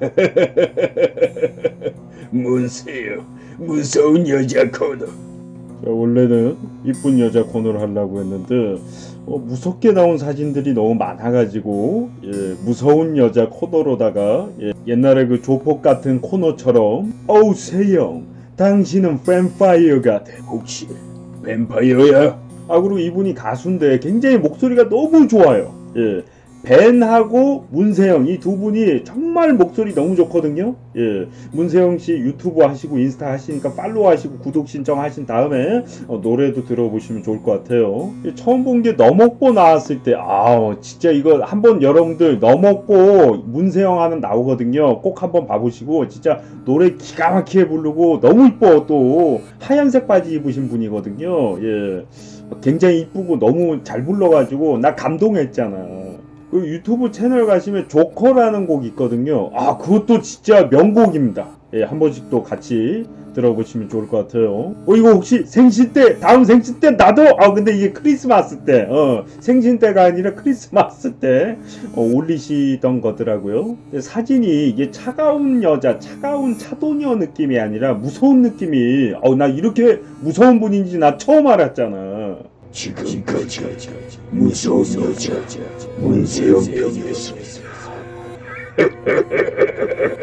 문세요. 무서운 여자 코너. 자, 원래는 이쁜 여자 코너를 하려고 했는데 어, 무섭게 나온 사진들이 너무 많아가지고 예, 무서운 여자 코너로다가 예, 옛날에 그 조폭 같은 코너처럼 어우 세영 당신은 뱀파이어 같아 혹시 뱀파이어야? 아 그리고 이분이 가수인데 굉장히 목소리가 너무 좋아요 예 벤하고 문세영 이 두 분이 정말 목소리 너무 좋거든요. 예, 문세영 씨 유튜브 하시고 인스타 하시니까 팔로우 하시고 구독 신청하신 다음에 어, 노래도 들어보시면 좋을 것 같아요. 예, 처음 본 게 너먹보 나왔을 때, 아, 진짜 이거 한번 여러분들 너먹보 문세영 하면 나오거든요. 꼭 한번 봐보시고 진짜 노래 기가 막히게 부르고 너무 이뻐 또 하얀색 바지 입으신 분이거든요. 예, 굉장히 이쁘고 너무 잘 불러가지고 나 감동했잖아. 그 유튜브 채널 가시면 조커라는 곡 있거든요. 아, 그것도 진짜 명곡입니다. 예, 한 번씩 또 같이 들어보시면 좋을 것 같아요. 어, 이거 혹시 생신 때, 다음 생신 때 나도, 아, 근데 이게 크리스마스 때, 어, 생신 때가 아니라 크리스마스 때, 어, 올리시던 거더라고요. 사진이 이게 차가운 여자, 차가운 차도녀 느낌이 아니라 무서운 느낌이, 어, 나 이렇게 무서운 분인지 나 처음 알았잖아. 지금까지 무서운 여자 문세영 편이었습니다.